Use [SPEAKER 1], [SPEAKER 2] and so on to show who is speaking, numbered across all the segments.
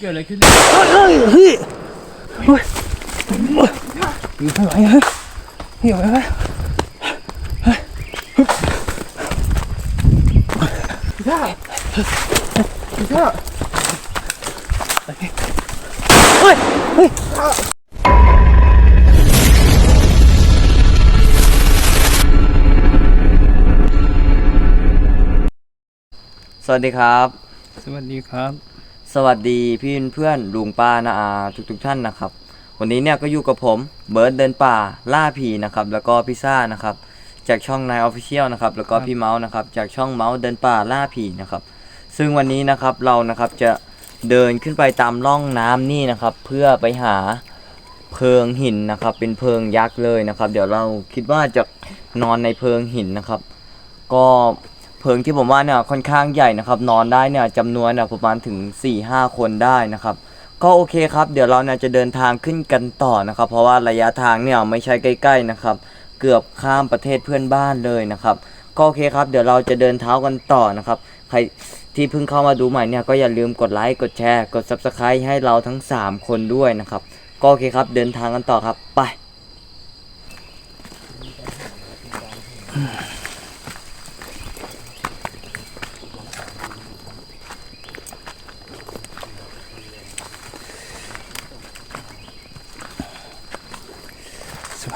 [SPEAKER 1] เกิดอะไรขึ้น
[SPEAKER 2] เฮ้ยเฮ้ยเฮ้ยเฮ้ยอยู่ไม่ไหวฮะอยู่ไม่ไหว
[SPEAKER 1] พี่ท่าพี่ท่า
[SPEAKER 2] เฮ้ยเฮ้ย
[SPEAKER 3] สวัสดีครับ
[SPEAKER 2] สวัสดีครับ
[SPEAKER 3] สวัสดีพี่เพื่อนลุงป้านาอาทุกทุกท่านนะครับ วันนี้เนี่ยก็อยู่กับผมเบิร์ดเดินป่าล่าผีนะครับแล้วก็พิซซ่านะครับจากช่องนายออฟฟิเชียลนะครับแล้วก็พี่เมาส์นะครับจากช่องเมาส์เดินป่าล่าผีนะครับซึ่งวันนี้นะครับเรานะครับจะเดินขึ้นไปตามร่องน้ำนี่นะครับ เพื่อไปหาเพิงหินนะครับ เป็นเพิงยักษ์เลยนะครับ เดี๋ยวเราคิดว่าจะนอนในเพิงหินนะครับ ก็ พิงที่ผมว่าเนี่ยค่อนข้างใหญ่นะครับนอนได้เนี่ยจำนวนเนี่ยประมาณถึง4ี่ห้าคนได้นะครับก็โอเคครับ เดี๋ยวเราเนี่ยจะเดินทางขึ้นกันต่อนะครับ เพราะว่าระยะทางเนี่ยไม่ใช่ใกล้ ๆนะครับ เกือบข้ามประเทศเพื่อนบ้านเลยนะครับก็โอเคครับ เดี๋ยวเราจะเดินเท้ากันต่อนะครับใครที่เพิ่งเข้ามาดูใหม่เนี่ยก็อย่าลืมกดไลค์กดแชร์กด subscribe ให้เราทั้ง 3 คนด้วยนะครับ ก็โอเคครับเดินทางกันต่อครับไป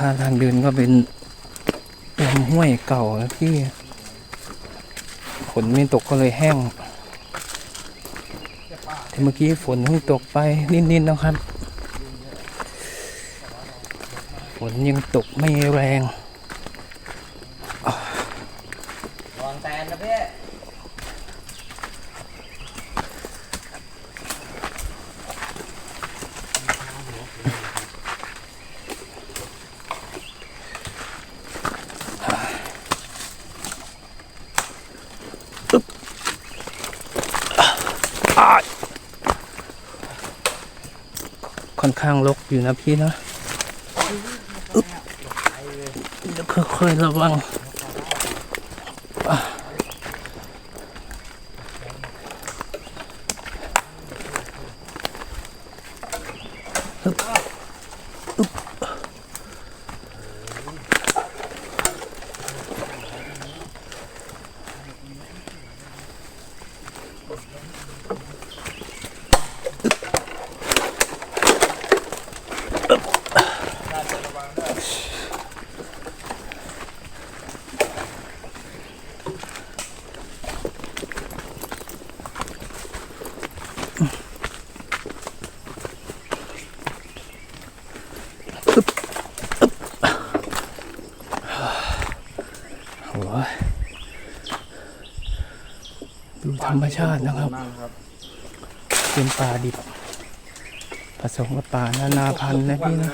[SPEAKER 3] า
[SPEAKER 2] ทางเดินก็เป็นลำห้วยเก่าที่ฝนไม่ตกก็เลยแห้งแต่เมื่อกี้ฝนเพิ่งตกไปนิดๆนะครับ ฝนยังตกไม่แรง
[SPEAKER 3] วางแตนนะพี่
[SPEAKER 2] ค่อน ข้างรกอยู่นะพี่นะอึ๊บเดี๋ยวค่อยๆระวัง ดูธรรมชาตินะครับ เป็นป่าดิบ ผสมกับป่านานาพันธุ์นะพี่นะ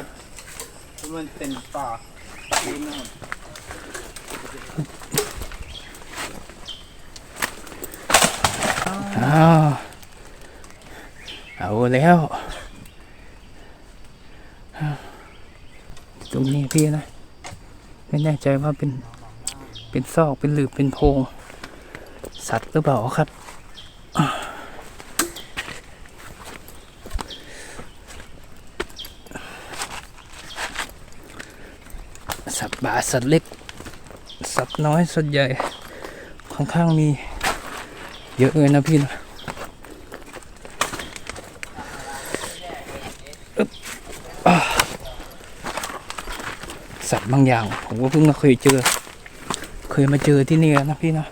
[SPEAKER 1] มันเป็นป่า
[SPEAKER 2] อ้าวเอาแล้วตรงนี้พี่นะ ไม่แน่ใจว่าเป็น เป็นซอกเป็นหลืบเป็นโพง สัตว์หรือเปล่าครับ สัตว์ป่าสัตว์เล็ก สัตว์น้อยสัตว์ใหญ่ค่อนข้างมีเยอะเลยนะพี่นะสัตว์บางอย่าง ผมก็เพิ่งมาเคยเจอ เคยมาเจอที่นี่นะพี่นะ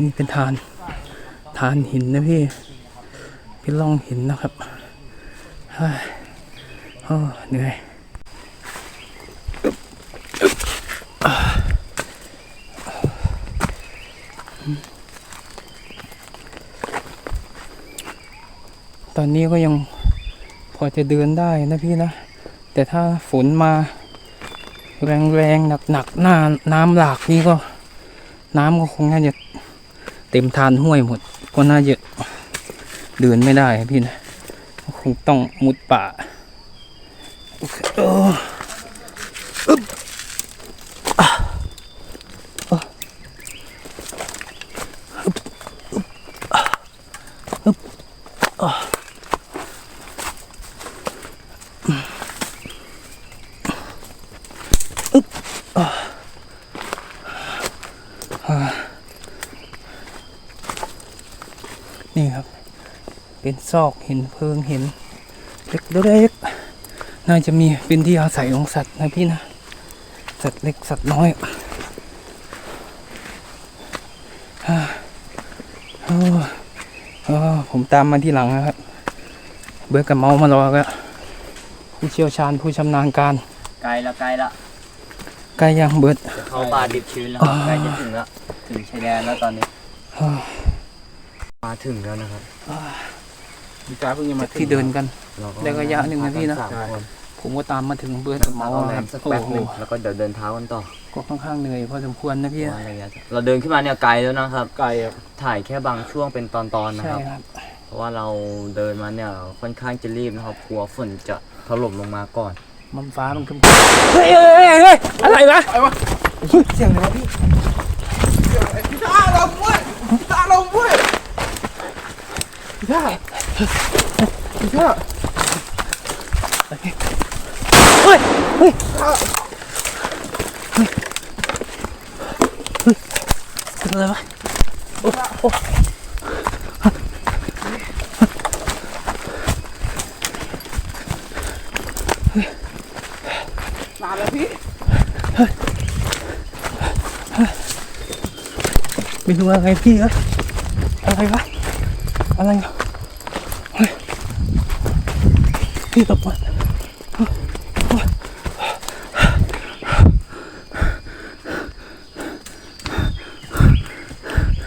[SPEAKER 2] นี่เป็นฐานฐานหินนะพี่เป็นร่องหินนะครับเฮ้ยโอ้เหนื่อยตอนนี้ก็ยังพอจะเดินได้นะพี่นะ แต่ถ้าฝนมา แรงๆ หนักๆหน้าน้ำหลากนี่ก็ น้ำก็คงน่าจะ เต็มทานห้วยหมด ก็น่าจะเดินไม่ได้ครับพี่นะก็คงต้องมุดป่าโอเคเอออึ๊บอะอะอึ๊บอึ๊บอะอึ๊บอะอึ๊บอะอะ นี่ครับ เป็นซอกเห็นเพิงเห็นเล็กๆน่าจะมีเป็นที่อาศัยของสัตว์นะพี่นะ สัตว์เล็กสัตว์น้อยอ่าโอ้โอ้ผมตามมาที่หลังนะครับ เบิร์ดกับเมาส์มารอก็ผู้เชี่ยวชาญผู้ชำนาญการ
[SPEAKER 3] ไกลละไกลละ
[SPEAKER 2] ใกล้ยังเบิร์ด
[SPEAKER 3] เข้าป่าดิบชื้นแล้วครับ
[SPEAKER 2] อ่า
[SPEAKER 3] ใกล้จะถึงแล้วถึงชายแดนแล้วตอนนี้
[SPEAKER 2] อ่า
[SPEAKER 3] มา ถึงแล้วนะครับ
[SPEAKER 1] พี่จ้าเพิ่งจะมาถึง
[SPEAKER 2] ที่เดินกัน
[SPEAKER 3] เราก็
[SPEAKER 2] ได้ระยะหนึ่งนะพี่นะ
[SPEAKER 3] สามคน
[SPEAKER 2] ผมก็ตามมาถึงเบิร์ดกับเมาส์
[SPEAKER 3] เอา
[SPEAKER 2] นะ
[SPEAKER 3] แร
[SPEAKER 2] ครั
[SPEAKER 3] ม
[SPEAKER 2] บ
[SPEAKER 3] สัก
[SPEAKER 2] โอ้
[SPEAKER 3] แป๊บ
[SPEAKER 2] โห
[SPEAKER 3] หนึงแล้วก็เดี๋ยวเดินเท้ากันต่อ
[SPEAKER 2] ก็ค่อนข้างเหนื่อยพอสมควรนะพี่
[SPEAKER 3] เพราะว่าระยะเราเดินขึ้นมาเนี่ยไกลแล้วนะครับ
[SPEAKER 1] ไกลครับ
[SPEAKER 3] ถ่ายแค่บางช่วงเป็นตอนๆนะ
[SPEAKER 2] ใช่
[SPEAKER 3] ครับ
[SPEAKER 2] ครับ
[SPEAKER 3] เพราะว่าเราเดินมาเนี่ยค่อนข้างจะรีบนะครับกลัวฝนจะถล่มลงมาก่อน
[SPEAKER 2] มันฟ้ามันขึ้นเฮ้ยเฮ้ยเฮ้ยเฮ้ยอะไรวะ
[SPEAKER 1] ไอ้วะ
[SPEAKER 2] เสียงอะไรวะพี่
[SPEAKER 1] พี่จ้าลงเว้ยพี่จ้าลงเว้ย พี่จ้าพี่จ้า
[SPEAKER 2] เฮ้ยเฮ้ยเป็นอะไรวะโอ้โอ้
[SPEAKER 1] นาแล้วพี่
[SPEAKER 2] ไม่รู้อะไรพี่เอ้ยอะไรวะ อะไรอะเฮ้ยพี่ตบมา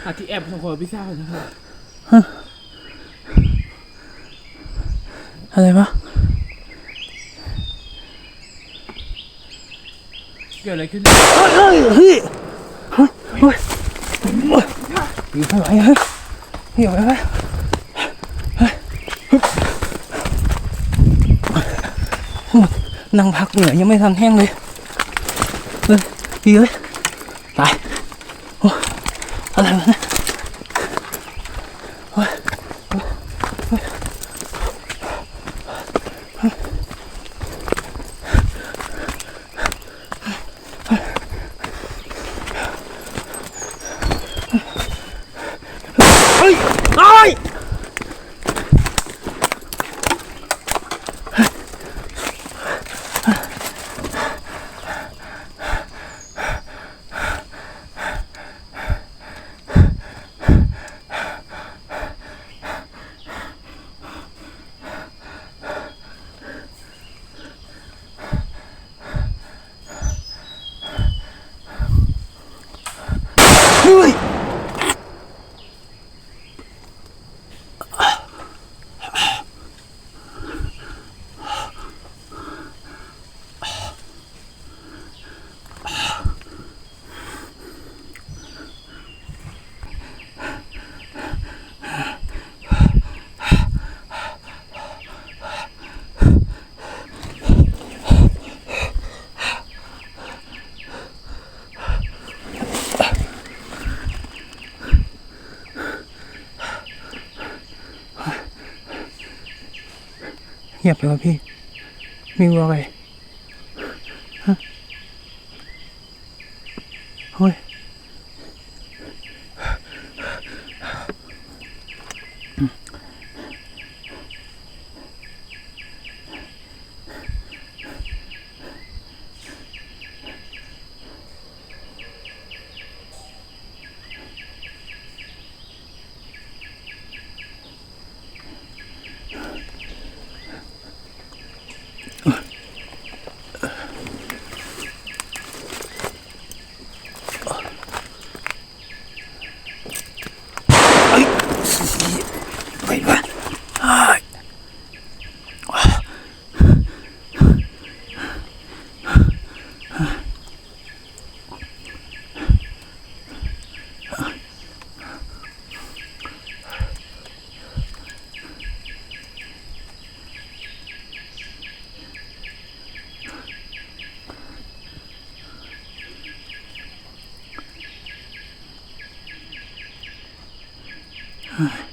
[SPEAKER 1] หาที่แอบของคนพี่จ้านะครับ
[SPEAKER 2] อะไรวะ
[SPEAKER 1] เกิดอะไรขึ้น
[SPEAKER 2] เฮ้ยเฮ้ยเฮ้ยเฮ้ยเฮ้ยอยู่ไม่ไหวเฮ้ยอยู่ไม่ไหวเฮ้ย นั่งพักเหนื่อยยังไม่ทันแห้งเลยเฮ้ยพี่เอ้ยตายโอ้อะไรวะเนี่ย งียบเลยวะพี่ไม่รู้อะไรฮะเฮ้ย All right.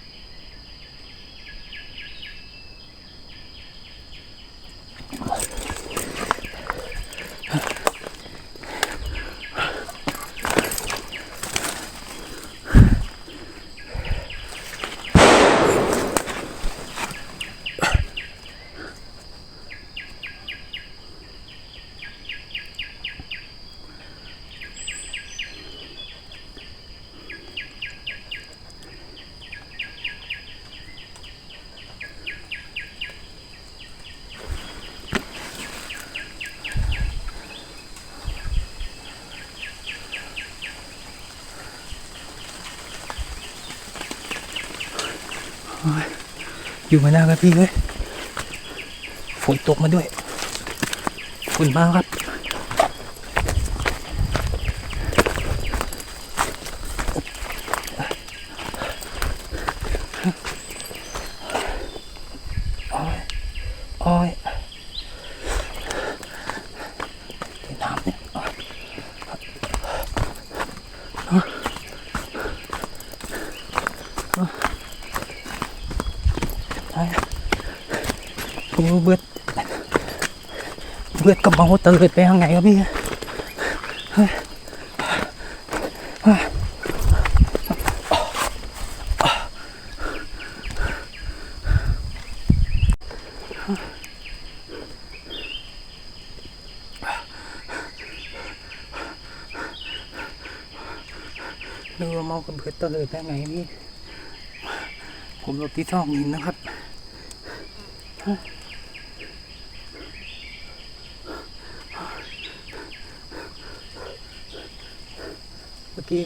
[SPEAKER 2] อยู่มาหน้าครับพี่เลยฝนตกมาด้วยฝนมากครับโอ้ยโอ้ยน้ำเนี่ยโอ้เบือด เบือดกระเมาเติร์ดไปทางไหนครับพี่ดูเมากับเบือดติร์ดไปทางไหนพี่ ผมหลบที่ซอกหินนะครับ มื่อกี้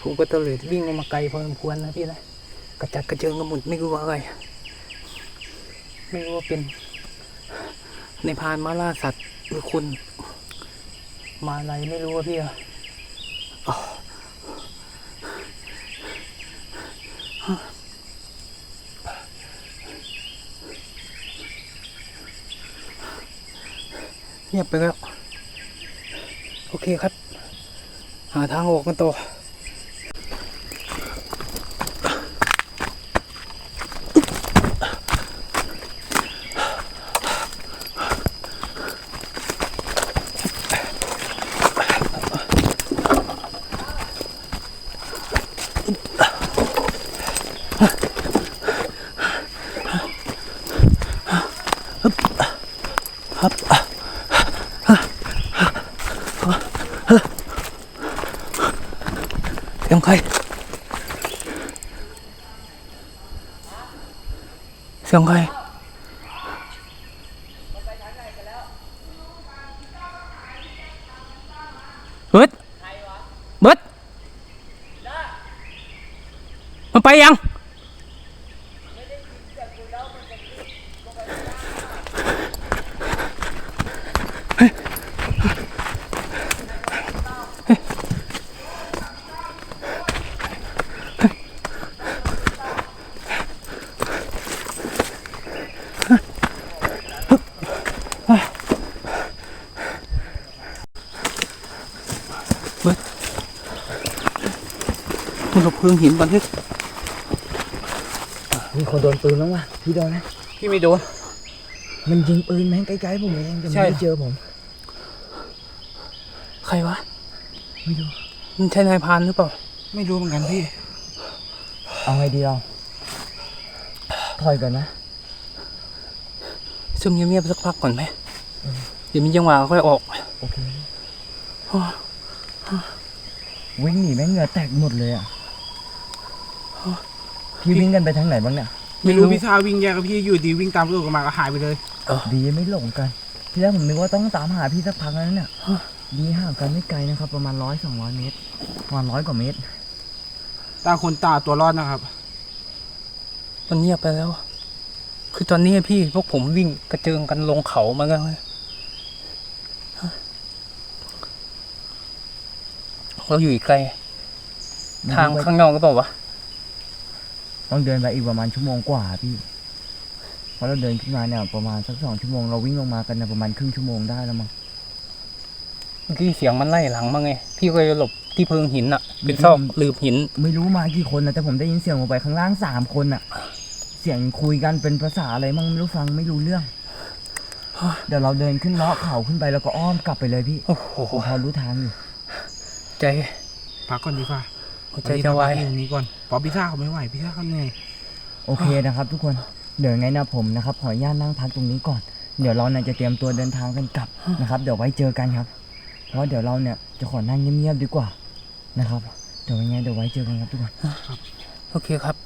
[SPEAKER 2] ผมก็ตะเลยวิ่งออกมาไกลพอสมควรนะพี่นะกระจัดกระเจิงกระหมุดไม่รู้ว่าอะไร ไม่รู้ว่าเป็น ในพานมาล่าสัตว์หรือคนมาอะไรไม่รู้ว่าพี่อะเงียบไปแล้ว โอเคครับ หาทางออกกันต่อ เสียงใคร เสียงใคร เบิร์ดเบิร์ดมัน ไปยังมันหลบเพลิงหินบันทึก
[SPEAKER 3] มีคนโดนปืนแล้วว่ะพี่โดนไหม
[SPEAKER 2] พี่ไม่โดน
[SPEAKER 3] มันยิงปืนแม่งใกล้ๆผมเองแต่มัน
[SPEAKER 2] ใช่
[SPEAKER 3] ไม่เจอผม
[SPEAKER 2] ใครวะ
[SPEAKER 3] ไม่รู้
[SPEAKER 2] มันใช่นายพรานหรือเปล่า
[SPEAKER 3] ไม่รู้เหมือนกันพี่ เอาไงดีเราถอยก่อนนะ
[SPEAKER 2] ซุ่มเงียบๆสักพักก่อนไหมเดี๋ยวมีจังหวะค่อยออก
[SPEAKER 3] โอเค วิ่งหนีแม่งเหงื่อแตกหมดเลยอะ พี่วิ่งกันไปทางไหนบ้างเนี่ย
[SPEAKER 2] ไม่
[SPEAKER 1] ไม่
[SPEAKER 2] รู้
[SPEAKER 1] รู้พี่ชาวิ่งแยกกับพี่อยู่ดีวิ่งตามลูกออกมาก็หายไปเลย
[SPEAKER 3] ดีไม่หลงกันที่แรกผมนึกว่าต้องตามหาพี่สักพักแล้วเนี่ยดีห่างกันไม่ไกลนะครับ ประมาณร้อยสองร้อยเมตรประมาณร้อยกว่าเมตร
[SPEAKER 1] ตาคนตาตัวรอดนะครับ
[SPEAKER 2] มันเงียบไปแล้ว คือตอนนี้พี่พวกผมวิ่งกระเจิงกันลงเขามากันเลยเราอยู่อีกไกล ทางข้างนอกก็เปล่าวะ
[SPEAKER 3] ต้องเดินไปอีกประมาณชั่วโมงกว่าพี่เพราะเราเดินขึ้นมาเนี่ยประมาณสักสองชั่วโมงเราวิ่งลงมากันเนี่ยประมาณครึ่งชั่วโมงได้แล้วมั้ง
[SPEAKER 2] เมื่อกี้เสียงมันไล่หลังมาไง พี่ก็เลยหลบที่เพิงหินอะเป็นซอกลืมหิน
[SPEAKER 3] ไม่รู้มากี่คนนะแต่ผมได้ยินเสียงลงไปข้างล่างสามคนอะเสียงคุยกันเป็นภาษาอะไรมั่งไม่รู้ฟังไม่รู้เรื่องเดี๋ยวเราเดินขึ้นเลาะเขาขึ้นไปแล้วก็อ้อมกลับไปเลยพี่
[SPEAKER 2] โอ้โห
[SPEAKER 3] ผมพอรู้ทางอยู่
[SPEAKER 2] ใจ
[SPEAKER 4] พักก่อนดีกว่า
[SPEAKER 2] หัวใจจะวาย
[SPEAKER 4] ตอนนี้พักอยู่ตรงนี้ก่อนเพราะพี่ซ่าเขาไม่ไหวพี่ซ่าเขาเหนื่อย
[SPEAKER 3] โอเคนะครับ ทุกคน เดี๋ยวยังไงนะผมนะครับ ขออนุญาตนั่งพักตรงนี้ก่อน เดี๋ยวเราเนี่ยจะเตรียมตัวเดินทางกันกลับนะครับ เดี๋ยวไว้เจอกันครับ เพราะเดี๋ยวเราเนี่ยจะขอนั่งเงียบๆดีกว่านะครับ เดี๋ยวยังไงเดี๋ยวไว้เจอกันครับทุกคน
[SPEAKER 2] โอเคครับ